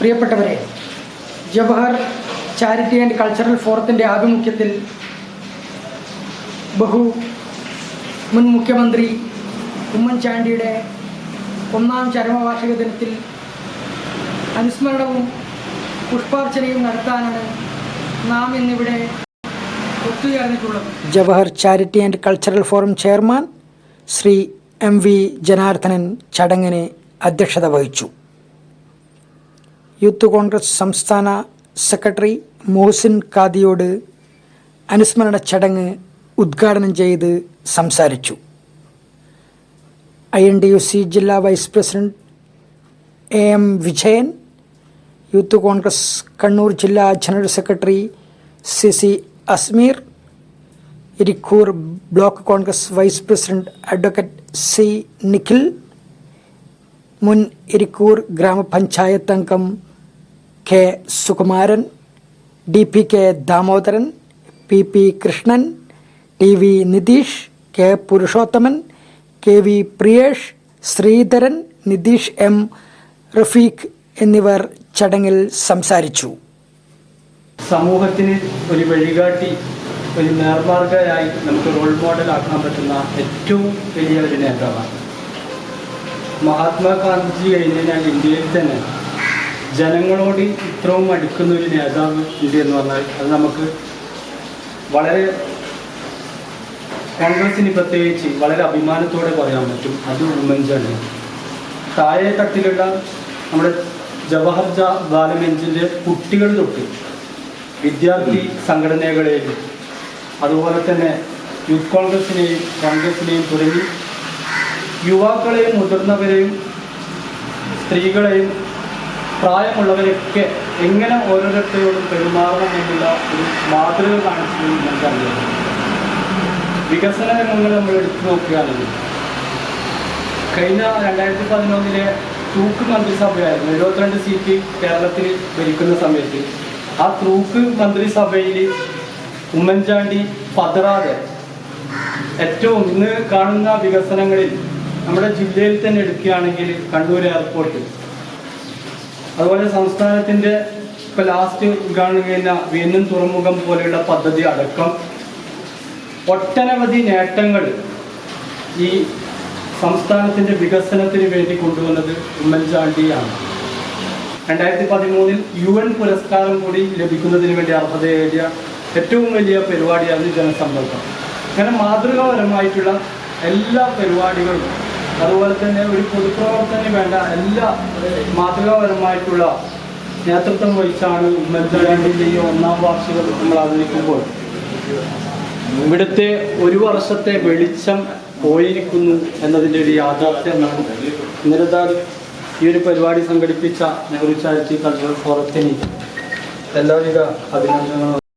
പ്രിയപ്പെട്ടവരെ Jawahar charity and cultural ഫോറത്തിന്റെ ആഭിമുഖ്യത്തിൽ ബഹു മുൻ മുഖ്യമന്ത്രി ഉമ്മൻചാണ്ടിയുടെ ഒന്നാം ചരമവാർഷിക ദിനത്തിൽ അനുസ്മരണവും പുഷ്പാർച്ചനയും നടത്താനാണ് നാം ഇന്നിവിടെ ഒത്തുചേർന്നിട്ടുള്ളത്. Jawahar charity and cultural forum chairman Shri M V Janardhanan ചടങ്ങിന് അധ്യക്ഷത വഹിച്ചു. യൂത്ത് കോൺഗ്രസ് സംസ്ഥാന സെക്രട്ടറി മോഹസിൻ ഖാദിയോട് അനുസ്മരണ ചടങ്ങ് ഉദ്ഘാടനം ചെയ്ത് സംസാരിച്ചു. I N D U C ജില്ലാ vice president A M Vijayan youth Congress Kannur ജില്ലാ general secretary C C Asmeer Irikkur block Congress vice president advocate C Nikhil മുൻ ഇരിക്കൂർ ഗ്രാമപഞ്ചായത്ത് അംഗം K Sukumaran D P K Damodaran P P Krishnan T V Nitheesh K Purushothaman K V Priyesh Sreedharan Nitheesh M Rafeeq എന്നിവർ ചടങ്ങിൽ സംസാരിച്ചു. സമൂഹത്തിന് ഒരു വഴികാട്ടി ഒരു നേർമാർഗരായി നമുക്ക് റോൾ മോഡൽ ആക്കാൻ പറ്റുന്ന ഏറ്റവും വലിയ ഒരു നേതാവാണ്. മഹാത്മാഗാന്ധിജി കഴിഞ്ഞാൽ ഇന്ത്യയിൽ തന്നെ ജനങ്ങളോട് ഇത്രയും അടുക്കുന്ന ഒരു നേതാവ് ഇന്ത്യ എന്ന് പറഞ്ഞാൽ അത് നമുക്ക് വളരെ കോൺഗ്രസിന് പ്രത്യേകിച്ച് വളരെ അഭിമാനത്തോടെ പറയാൻ പറ്റും. അത് ഉമ്മൻചാണ്ടി. താഴെ തട്ടിലുള്ള നമ്മുടെ ജവഹർ ബാലമെഞ്ചിന്റെ കുട്ടികൾ തൊട്ട് വിദ്യാർത്ഥി സംഘടനകളെയും അതുപോലെ തന്നെ യൂത്ത് കോൺഗ്രസിനെയും കോൺഗ്രസിനെയും തുടങ്ങി യുവാക്കളെയും മുതിർന്നവരെയും സ്ത്രീകളെയും പ്രായമുള്ളവരെയൊക്കെ എങ്ങനെ ഓരോരുത്തരോടും പെരുമാറണം എന്നുള്ള ഒരു മാതൃക കാണിച്ചു നമുക്കറിയാം വികസന രംഗങ്ങൾ നമ്മൾ എടുത്തു നോക്കുകയാണെങ്കിൽ കഴിഞ്ഞ രണ്ടായിരത്തി പതിനൊന്നിലെ തൂക്ക് മന്ത്രിസഭയായിരുന്നു. എഴുപത്തിരണ്ട് സീറ്റ് കേരളത്തിൽ ഭരിക്കുന്ന സമയത്ത് ആ തൂക്ക് മന്ത്രിസഭയിൽ ഉമ്മൻചാണ്ടി പതറാതെ ഏറ്റവും ഇന്ന് കാണുന്ന വികസനങ്ങളിൽ നമ്മുടെ ജില്ലയിൽ തന്നെ എടുക്കുകയാണെങ്കിൽ കണ്ണൂർ എയർപോർട്ട് അതുപോലെ സംസ്ഥാനത്തിന്റെ ഇപ്പൊ ലാസ്റ്റ് ഉദ്ഘാടനം കഴിഞ്ഞ വീണ്ടും തുറമുഖം പോലെയുള്ള പദ്ധതി അടക്കം. ഒട്ടനവധി നേട്ടങ്ങൾ ഈ സംസ്ഥാനത്തിന്റെ വികസനത്തിന് വേണ്ടി കൊണ്ടുവന്നത് ഉമ്മൻചാണ്ടിയാണ്. രണ്ടായിരത്തി പതിമൂന്നിൽ യു എൻ പുരസ്കാരം കൂടി ലഭിക്കുന്നതിന് വേണ്ടി അർഹത നേടിയ ഏറ്റവും വലിയ പരിപാടിയാണ് ജനസമ്പർക്കം അങ്ങനെ മാതൃകാപരമായിട്ടുള്ള എല്ലാ പരിപാടികളും അതുപോലെ തന്നെ ഒരു പൊതുപ്രവർത്തനം വേണ്ട എല്ലാ മാതൃകാപരമായിട്ടുള്ള നേതൃത്വം വഹിച്ചാണ് ഉമ്മൻചാണ്ടിന്റെ ഒന്നാം വാർഷികം നമ്മൾ ആദരിക്കുമ്പോൾ ഇവിടുത്തെ ഒരു വർഷത്തെ വെളിച്ചം പോയിരിക്കുന്നു എന്നതിന്റെ ഒരു യാഥാർത്ഥ്യമാണ്. നിരതാൽ ഈ ഒരു പരിപാടി സംഘടിപ്പിച്ച നെഹ്റു ചാരിറ്റി കൾച്ചറൽ ഫോറത്തിന് എല്ലാവിധ അഭിനന്ദനങ്ങളും